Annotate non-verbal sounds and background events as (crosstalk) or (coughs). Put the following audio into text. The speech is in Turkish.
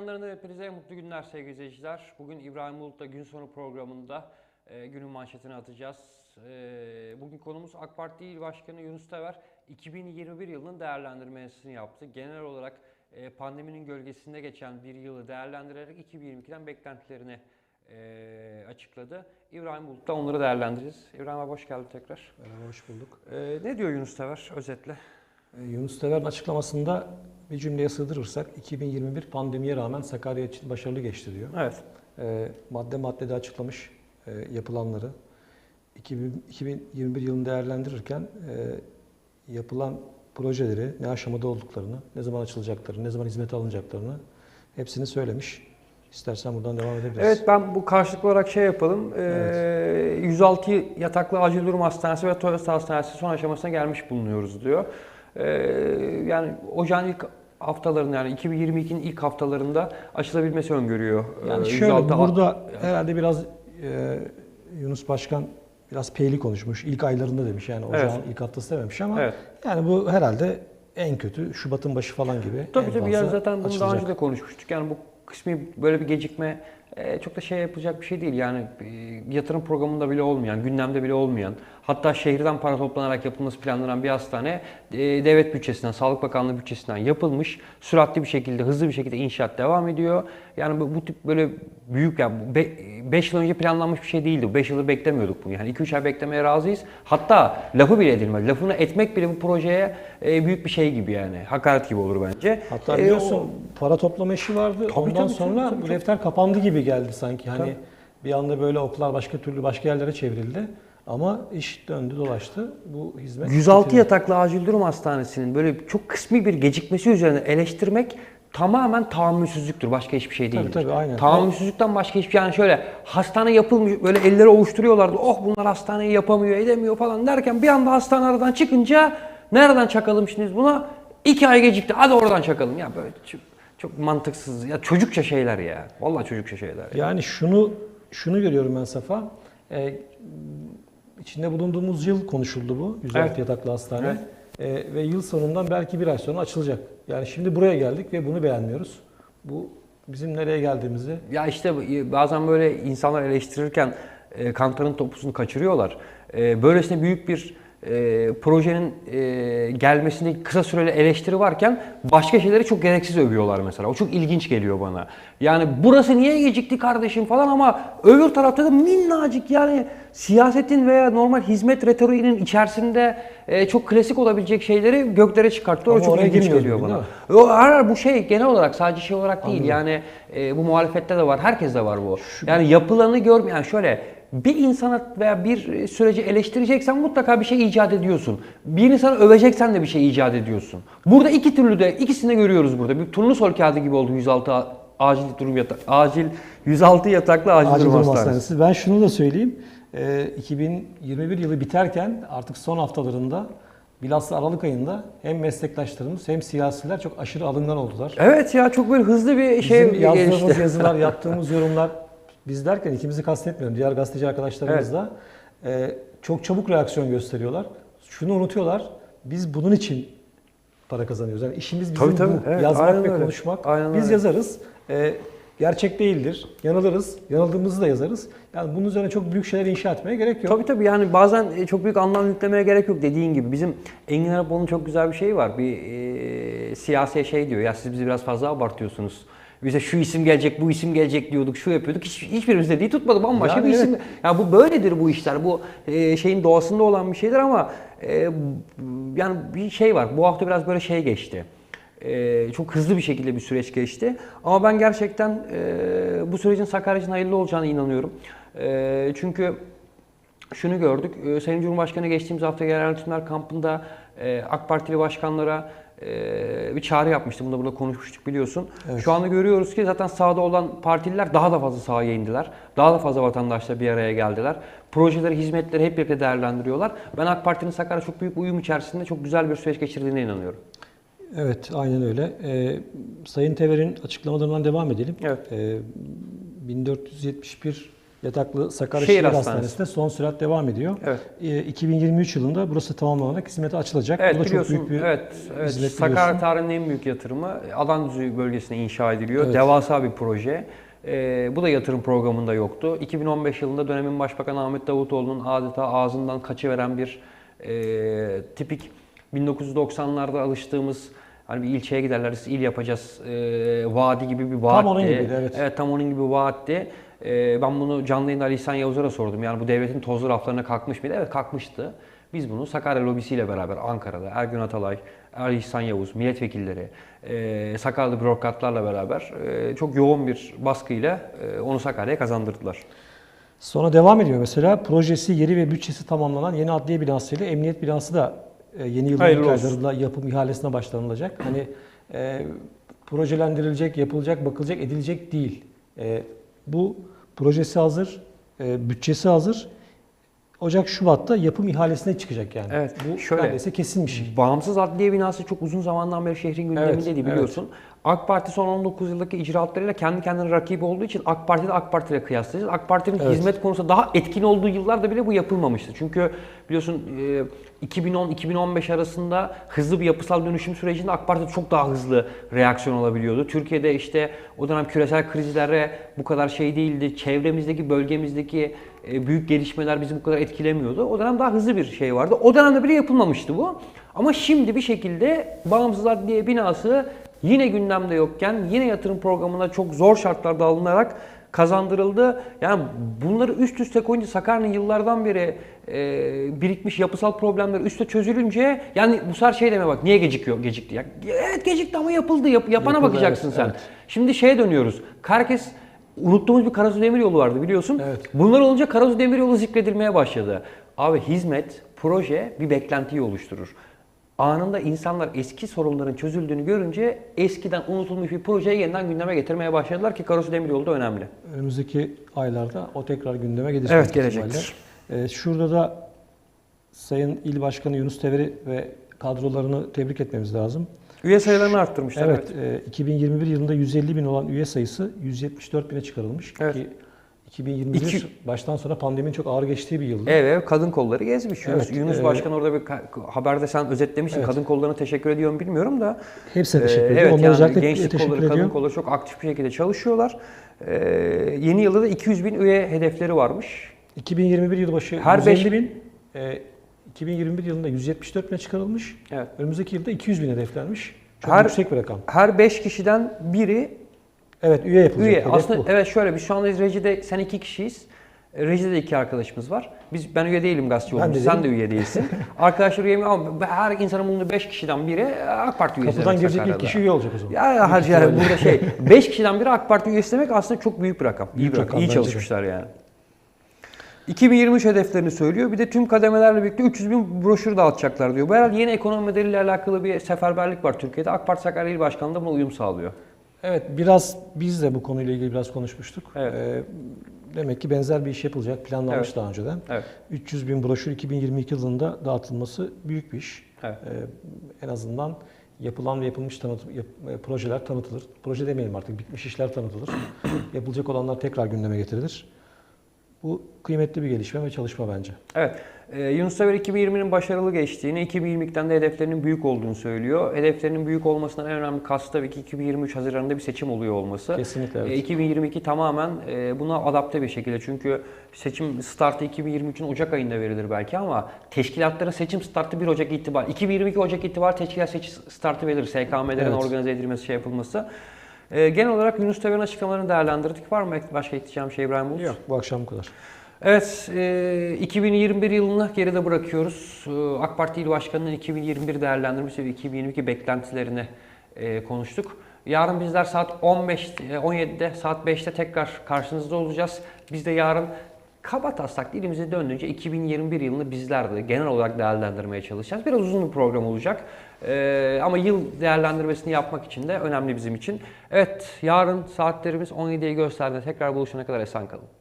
ekranlarında hepinize mutlu günler sevgili izleyiciler. Bugün İbrahim Bulut'la gün sonu programında e, günün manşetini atacağız. E, bugün konumuz AK Parti İl Başkanı Yunus Tever 2021 yılının değerlendirmesini yaptı. Genel olarak e, pandeminin gölgesinde geçen bir yılı değerlendirerek 2022'den beklentilerini e, açıkladı. İbrahim Bulut'la onları değerlendireceğiz. İbrahim abi hoş geldin tekrar. Merhaba, hoş bulduk. E, ne diyor Yunus Tever özetle? Ee, Yunus Tever'in açıklamasında bir cümleye sığdırırsak 2021 pandemiye rağmen Sakarya için başarılı geçti diyor. Evet. Ee, madde maddede açıklamış e, yapılanları. 2000 2021 yılını değerlendirirken e, yapılan projeleri, ne aşamada olduklarını, ne zaman açılacaklarını, ne zaman hizmete alınacaklarını hepsini söylemiş. İstersen buradan devam edebiliriz. Evet ben bu karşılıklı olarak şey yapalım. Ee, 106 yataklı acil durum hastanesi ve Toyota hastanesi son aşamasına gelmiş bulunuyoruz diyor. Ee, yani ocağın ilk haftalarında yani 2022'nin ilk haftalarında açılabilmesi öngörüyor. Yani Ee, şöyle 106 burada herhalde biraz e, Yunus Başkan biraz peyli konuşmuş. İlk aylarında demiş yani ocağın Evet. ilk haftası dememiş ama Evet. yani bu herhalde en kötü Şubat'ın başı falan gibi. Tabii tabii yani zaten bunu daha açılacak. önce de konuşmuştuk. Yani bu kısmi böyle bir gecikme e, çok da şey yapılacak bir şey değil. Yani e, yatırım programında bile olmayan, gündemde bile olmayan, hatta şehirden para toplanarak yapılması planlanan bir hastane e, devlet bütçesinden, Sağlık Bakanlığı bütçesinden yapılmış. Süratli bir şekilde, hızlı bir şekilde inşaat devam ediyor. Yani bu, bu tip böyle büyük yani 5 yıl önce planlanmış bir şey değildi. 5 yılı beklemiyorduk bunu. Yani 2-3 ay beklemeye razıyız. Hatta lafı bile edilmez. Lafını etmek bile bu projeye e, büyük bir şey gibi yani. Hakaret gibi olur bence. Hatta E, biliyorsun o- para toplama işi vardı. Tabii, Ondan tabii, sonra tabii, tabii, bu tabii. defter kapandı gibi geldi sanki. Hani Tabii. bir anda böyle oklar başka türlü başka yerlere çevrildi. Ama iş döndü dolaştı. Bu hizmet 106 bitirdi. yataklı acil durum hastanesinin böyle çok kısmi bir gecikmesi üzerine eleştirmek tamamen tahammülsüzlüktür. Başka hiçbir şey değildir. tabii, aynen. Tahammülsüzlükten başka hiçbir şey. Yani şöyle hastane yapılmış böyle elleri ovuşturuyorlardı. Oh bunlar hastaneyi yapamıyor edemiyor falan derken bir anda hastane aradan çıkınca nereden çakalım şimdi buna? İki ay gecikti. Hadi oradan çakalım. Ya böyle çok, mantıksız. Ya çocukça şeyler ya. Vallahi çocukça şeyler. ya. Yani şunu şunu görüyorum ben Safa. Ee, içinde bulunduğumuz yıl konuşuldu bu. 106 Evet. yataklı hastane. Ee, ve yıl sonundan belki bir ay sonra açılacak. Yani şimdi buraya geldik ve bunu beğenmiyoruz. Bu bizim nereye geldiğimizi Ya işte bu- bazen böyle insanlar eleştirirken e, kantarın topusunu kaçırıyorlar. E, böylesine büyük bir e, projenin e, gelmesindeki kısa süreli eleştiri varken başka şeyleri çok gereksiz övüyorlar mesela. O çok ilginç geliyor bana. Yani burası niye gecikti kardeşim falan ama öbür tarafta da minnacık yani siyasetin veya normal hizmet retoriğinin içerisinde e, çok klasik olabilecek şeyleri göklere çıkarttı. O çok ilginç geliyor bana. O her bu şey genel olarak sadece şey olarak değil. Anladım. Yani e, bu muhalefette de var. Herkes de var bu. Yani yapılanı görmeyen yani şöyle bir insana veya bir süreci eleştireceksen mutlaka bir şey icat ediyorsun. Bir insanı öveceksen de bir şey icat ediyorsun. Burada iki türlü de ikisini de görüyoruz burada. Bir turnusol kağıdı gibi oldu 106 a- acil durum yatak acil 106 yataklı acil, Acil durum hastanesi. hastanesi. Ben şunu da söyleyeyim. Ee, 2021 yılı biterken artık son haftalarında bilhassa Aralık ayında hem meslektaşlarımız hem siyasiler çok aşırı alıngan oldular. Evet ya çok böyle hızlı bir şey Bizim yazdığımız gelişti. yazılar, (laughs) yaptığımız yorumlar biz derken ikimizi kastetmiyorum. Diğer gazeteci arkadaşlarımız da e, çok çabuk reaksiyon gösteriyorlar. Şunu unutuyorlar. Biz bunun için para kazanıyoruz. Yani işimiz bizim Tabii, tabii. bu. Evet, Yazmak aynen ve öyle. konuşmak. Aynen biz öyle. yazarız. E, gerçek değildir. Yanılırız. Yanıldığımızı da yazarız. Yani bunun üzerine çok büyük şeyler inşa etmeye gerek yok. Tabii tabii yani bazen e, çok büyük anlam yüklemeye gerek yok dediğin gibi. Bizim Engin Arapoğlu'nun çok güzel bir şeyi var. Bir e, siyasi şey diyor. Ya siz bizi biraz fazla abartıyorsunuz. Bize şu isim gelecek, bu isim gelecek diyorduk, şu yapıyorduk. Hiç, hiçbirimiz dediği tutmadı. Bambaşka Yani bir isim. evet. Ya bu böyledir bu işler. Bu e, şeyin doğasında olan bir şeydir ama e, yani bir şey var. Bu hafta biraz böyle şey geçti. E, çok hızlı bir şekilde bir süreç geçti. Ama ben gerçekten e, bu sürecin Sakarya için hayırlı olacağına inanıyorum. E, çünkü şunu gördük. e, Sayın Cumhurbaşkanı geçtiğimiz hafta genel yönetimler kampında e, AK Partili başkanlara e, bir çağrı yapmıştı. Bunu da burada konuşmuştuk biliyorsun. Evet. Şu anda görüyoruz ki zaten sahada olan partililer daha da fazla sahaya indiler. Daha da fazla vatandaşla bir araya geldiler. Projeleri, hizmetleri hep birlikte değerlendiriyorlar. Ben AK Parti'nin Sakarya çok büyük uyum içerisinde çok güzel bir süreç geçirdiğine inanıyorum. Evet, aynen öyle. Ee, Sayın Tever'in açıklamalarından devam edelim. Evet. Ee, 1471 Yataklı Sakarya Şehir Şehir, Hastanesi. Hastanesi'nde son sürat devam ediyor. Evet. E, 2023 yılında burası tamamlanarak hizmete açılacak. Evet Bu da çok büyük bir evet, evet. hizmet Sakarya tarihinin en büyük yatırımı Alandüzü bölgesine inşa ediliyor. Evet. Devasa bir proje. Ee, bu da yatırım programında yoktu. 2015 yılında dönemin Başbakanı Ahmet Davutoğlu'nun adeta ağzından kaçıveren bir e, tipik 1990'larda alıştığımız hani bir ilçeye giderler, il yapacağız e, vaadi gibi bir vaatti. onun gibiydi, evet. Evet tam onun gibi vaatti. Ee, ben bunu canlı yayında Ali İhsan Yavuz'a sordum. Yani bu devletin tozlu raflarına kalkmış mıydı? Evet kalkmıştı. Biz bunu Sakarya lobisiyle beraber Ankara'da Ergün Atalay, Ali İhsan Yavuz, milletvekilleri, e, Sakaryalı bürokratlarla beraber e, çok yoğun bir baskıyla e, onu Sakarya'ya kazandırdılar. Sonra devam ediyor mesela. Projesi, yeri ve bütçesi tamamlanan yeni adliye binası ile emniyet binası da e, yeni yılın yapım ihalesine başlanılacak. Hani e, projelendirilecek, yapılacak, bakılacak, edilecek değil. E, bu projesi hazır, e, bütçesi hazır. Ocak Şubat'ta yapım ihalesine çıkacak yani. Evet, Bu şöyle- neredeyse şey. Bağımsız adliye binası çok uzun zamandan beri şehrin gündemindeydi Evet, biliyorsun. AK Parti son 19 yıldaki icraatlarıyla kendi kendine rakibi olduğu için AK Parti de AK Parti ile kıyaslayacağız. AK Parti'nin Evet. hizmet konusunda daha etkin olduğu yıllarda bile bu yapılmamıştı. Çünkü biliyorsun e, 2010-2015 arasında hızlı bir yapısal dönüşüm sürecinde AK Parti çok daha hızlı reaksiyon alabiliyordu. Türkiye'de işte o dönem küresel krizlere bu kadar şey değildi. Çevremizdeki, bölgemizdeki e, büyük gelişmeler bizi bu kadar etkilemiyordu. O dönem daha hızlı bir şey vardı. O dönemde bile yapılmamıştı bu. Ama şimdi bir şekilde Bağımsız Adliye binası yine gündemde yokken yine yatırım programına çok zor şartlarda alınarak kazandırıldı. Yani bunları üst üste koyunca Sakarya'nın yıllardan beri e, birikmiş yapısal problemler üste çözülünce yani bu sefer şey deme bak niye gecikiyor gecikti ya. Evet gecikti ama yapıldı. Yap, yapana Yapıldı, bakacaksın evet, sen. evet. Şimdi şeye dönüyoruz. Herkes unuttuğumuz bir Karasu Demiryolu vardı biliyorsun. Evet. Bunlar olunca Karasu Demiryolu zikredilmeye başladı. Abi hizmet, proje bir beklentiyi oluşturur. Anında insanlar eski sorunların çözüldüğünü görünce eskiden unutulmuş bir projeyi yeniden gündeme getirmeye başladılar ki Karasu Demiryolu da önemli. Önümüzdeki aylarda o tekrar gündeme gelecek. Evet, gelecektir. Ee, şurada da Sayın İl Başkanı Yunus Teveri ve kadrolarını tebrik etmemiz lazım. Üye sayılarını arttırmışlar. Evet, e, 2021 yılında 150 bin olan üye sayısı 174 bine çıkarılmış. Evet. Ki 2021 İki- baştan sonra pandeminin çok ağır geçtiği bir yıldı. Evet, kadın kolları gezmiş. Yunus, Evet, Yunus e, Başkan orada bir haberde sen özetlemişsin. Evet. Kadın kollarına teşekkür ediyorum bilmiyorum da. Hepsine teşekkür Ee, ediyorum. Evet Onlara yani özellikle gençlik teşekkür kolları, kadın ediyorum. kolları çok aktif bir şekilde çalışıyorlar. Ee, yeni yılda da 200 bin üye hedefleri varmış. 2021 yıl başı Her 150 beş- bin, e, 2021 yılında 174 bine çıkarılmış. Evet. Önümüzdeki yılda 200 bin hedeflenmiş. Çok Her- yüksek bir rakam. Her 5 kişiden biri Evet, üye yapılacak. üye. Hedef Aslında bu. evet şöyle biz şu anda rejide sen iki kişiyiz. Rejide de iki arkadaşımız var. Biz ben üye değilim gazeteci Ben de. Sen de üye değilsin. (laughs) Arkadaşlar üye mi? Ama her insanın bulunduğu 5 kişiden biri AK Parti üyesi. Kapıdan girecek ilk kişi üye olacak o zaman. Ya ya hacı yani burada şey (laughs) 5 kişiden biri AK Parti üyesi demek aslında çok büyük bir rakam. İyi Büyük bir rakam. rakam İyi bence çalışmışlar yani. 2023 hedeflerini söylüyor. Bir de tüm kademelerle birlikte 300 bin broşür dağıtacaklar diyor. Bu herhalde yeni ekonomi modeliyle alakalı bir seferberlik var Türkiye'de. AK Parti Sakarya İl Başkanı da buna uyum sağlıyor. Evet, biraz biz de bu konuyla ilgili biraz konuşmuştuk. Evet. Ee, demek ki benzer bir iş yapılacak, planlanmış Evet. daha önceden. Evet. 300 bin broşür 2022 yılında dağıtılması büyük bir iş. Evet. Ee, en azından yapılan ve yapılmış tanıtım, yap- e, projeler tanıtılır. Proje demeyelim artık, bitmiş işler tanıtılır. (coughs) Yapılacak olanlar tekrar gündeme getirilir. Bu kıymetli bir gelişme ve çalışma bence. Evet. Ee, Yunus Sever 2020'nin başarılı geçtiğini, 2022'den de hedeflerinin büyük olduğunu söylüyor. Hedeflerinin büyük olmasının en önemli kastı tabii ki 2023 Haziran'da bir seçim oluyor olması. Kesinlikle evet. E, 2022 tamamen e, buna adapte bir şekilde. Çünkü seçim startı 2023'ün Ocak ayında verilir belki ama teşkilatların seçim startı 1 Ocak itibariyle. 2022 Ocak itibariyle teşkilat seçim startı verilir. SKM'lerin Evet. organize edilmesi, şey yapılması. E, genel olarak Yunus Tever'in açıklamalarını değerlendirdik. Var mı başka ekleyeceğim şey İbrahim Bulut? Yok, bu akşam bu kadar. Evet, e, 2021 yılını geride bırakıyoruz. E, AK Parti İl Başkanı'nın 2021 değerlendirmesi ve 2022 beklentilerini e, konuştuk. Yarın bizler saat 15, e, 17'de, saat 5'te tekrar karşınızda olacağız. Biz de yarın kaba taslak dilimize döndüğünce 2021 yılını bizler de genel olarak değerlendirmeye çalışacağız. Biraz uzun bir program olacak. E, ama yıl değerlendirmesini yapmak için de önemli bizim için. Evet, yarın saatlerimiz 17'yi gösterdi. Tekrar buluşana kadar esen kalın.